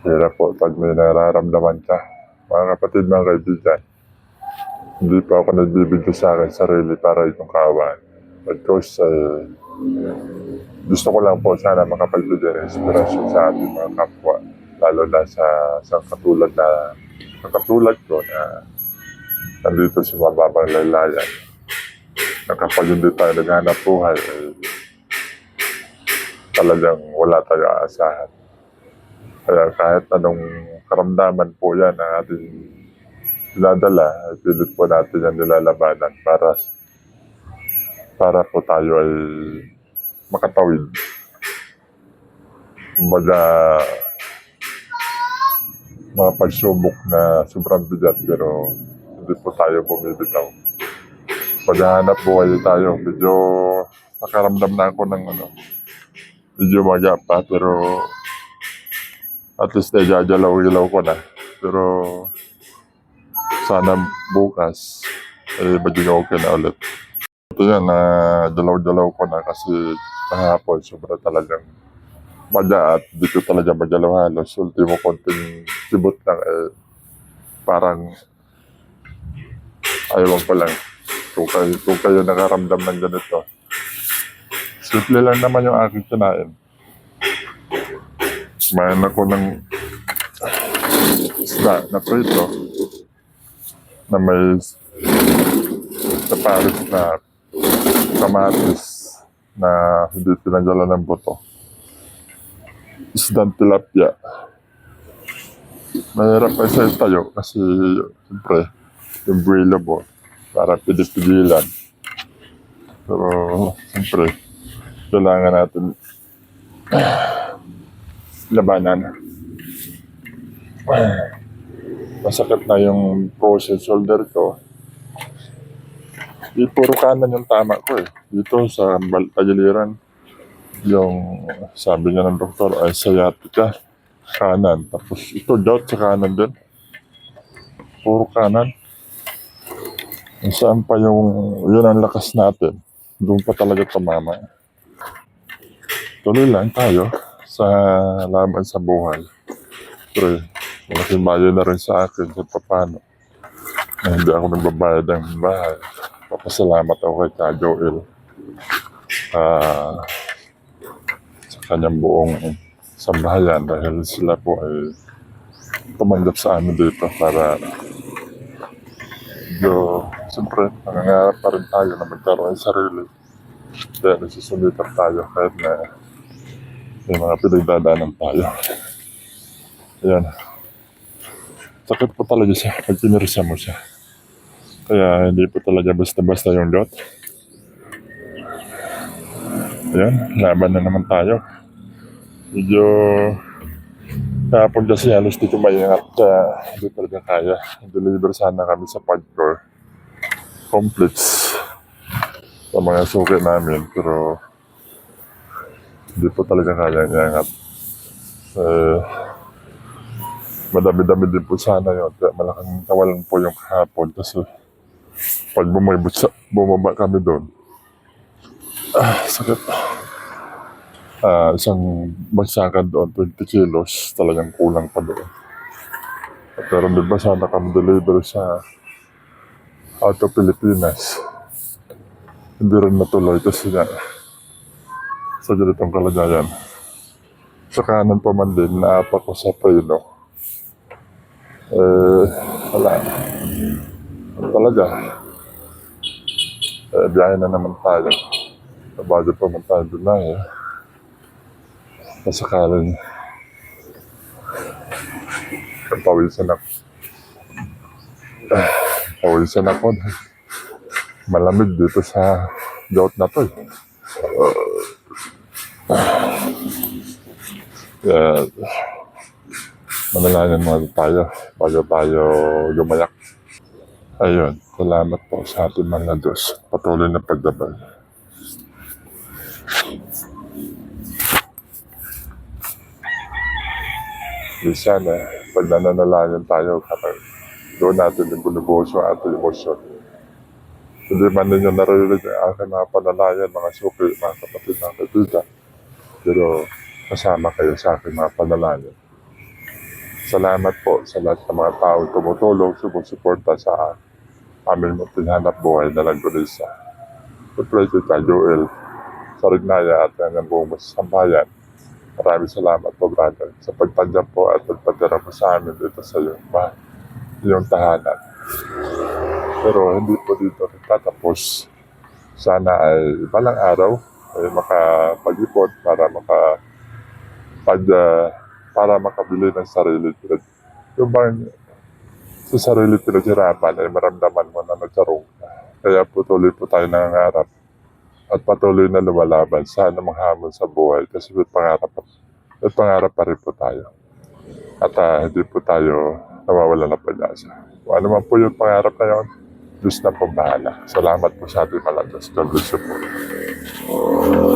Hirap po pag may nararamdaman ka. Mga kapatid, mga kaibigan, hindi pa ako nagbibigay sa akin sarili para itong kawan. Because eh, gusto ko lang po sana makapagbigay ng inspirasyon sa ating mga kapwa. Lalo na sa, sa katulad na sa katulad ko na nandito sa mababang laylayan. Na kapag hindi tayo naghanap buhay, eh, talagang wala tayo aasahan. Kaya kahit anong karamdaman po yan na ating dinadala, pilit po natin yan nilalabanan para para po tayo ay makatawid. Kumbaga, mga pagsubok na sobrang bigat pero hindi po tayo bumibitaw. Paghahanap buhay tayo, medyo nakaramdam na ako ng ano, medyo maga pero at least najajalaw-ilaw ko na. Pero sana bukas, eh, maging okay na ulit. Ito yan, na dalaw-dalaw ko na kasi kahapon sobra talagang maga at dito talaga magalaw halos. Ultimo konting tibot lang eh, parang ayaw ko lang. Kung kayo, kung kayo nakaramdam ng ganito, simple lang naman yung aking kinain. Kumain ako ng isda na prito na may saparis na kamatis na hindi tinanggalan ng buto. Isdang tilapia. Mahirap pa sa tayo kasi siyempre yung buwilo mo para pidipigilan. Pero siyempre kailangan natin labanan. Masakit na yung process shoulder ko. Di puro kanan yung tama ko eh. Dito sa tagiliran. Yung sabi niya ng doktor ay sciatica. Kanan. Tapos ito gout sa kanan din. Puro kanan. Kung saan pa yung, yun ang lakas natin. Doon pa talaga tumama. Tuloy lang tayo sa laban sa buhay. Pero malaking bayo na rin sa akin sa papano. Na hindi ako nagbabayad ng bahay. Papasalamat ako kay Ka Joel. Ah, sa kanyang buong sambahayan dahil sila po ay tumanggap sa amin dito para do siyempre nangangarap pa rin tayo na magkaroon ng sarili. Kaya nagsusumikap tayo kahit na may mga pinagdadaanan tayo. Ayan. Sakit po talaga siya pag pinirisa mo siya. Kaya hindi po talaga basta-basta yung lot. Ayan, laban na naman tayo. Medyo Kahapon kasi halos dito maingat kaya hindi talaga kaya. Deliver sana kami sa Pagcor. Completes sa mga suki namin pero hindi po talaga kaya iangat. Eh, madami-dami din po sana yun. Kaya malaking kawalan po yung kahapon kasi pag bumibot sa, bumaba kami doon, ah, sakit. Ah, isang bagsakan doon, 20 kilos, talagang kulang pa doon. Pero di ba sana kami deliver sa out of Pilipinas. Hindi rin natuloy kasi nga sa ganitong kalagayan. Sa kanan pa man din, naapa ko sa preno. Eh, wala. Ano talaga? Eh, biyahe na naman tayo. Bago pa man tayo doon na eh pasakalan pawisan ako pawisan ako malamig dito sa gout na to eh. Kaya manalangin muna tayo bago tayo gumayak ayun salamat po sa ating mga Diyos patuloy na pagdabal Minsan, eh, pag nananalangin tayo, kapag doon natin yung bulubuhos yung ating emosyon. Hindi man ninyo naririnig ang aking mga panalayan, mga suki, mga kapatid, mga kaibigan. Pero kasama kayo sa aking mga panalayan. Salamat po sa lahat ng mga tao tumutulong, sumusuporta sa amin mo hanap buhay na nagulisa. Si Ka Joel, sa Rignaya at ng buong sambayan. Maraming salamat po, brother, sa pagtanggap po at pagpatira po sa amin dito sa iyong, ba- iyong tahanan. Pero hindi po dito tatapos. Sana ay balang araw ay makapag-ipon para maka pag, ah, para makabili ng sarili. Pinag, yung bang sa sarili pinaghirapan ay maramdaman mo na nagkaroon ka. Kaya po tuloy po tayo nangangarap at patuloy na lumalaban. Sana manghamon sa buhay kasi may pangarap, may pangarap pa rin po tayo. At ah, hindi po tayo nawawala ng pag-asa. Kung ano man po yung pangarap na yun, Diyos na po bahala. Salamat po sa ating malagas. God bless you po. Música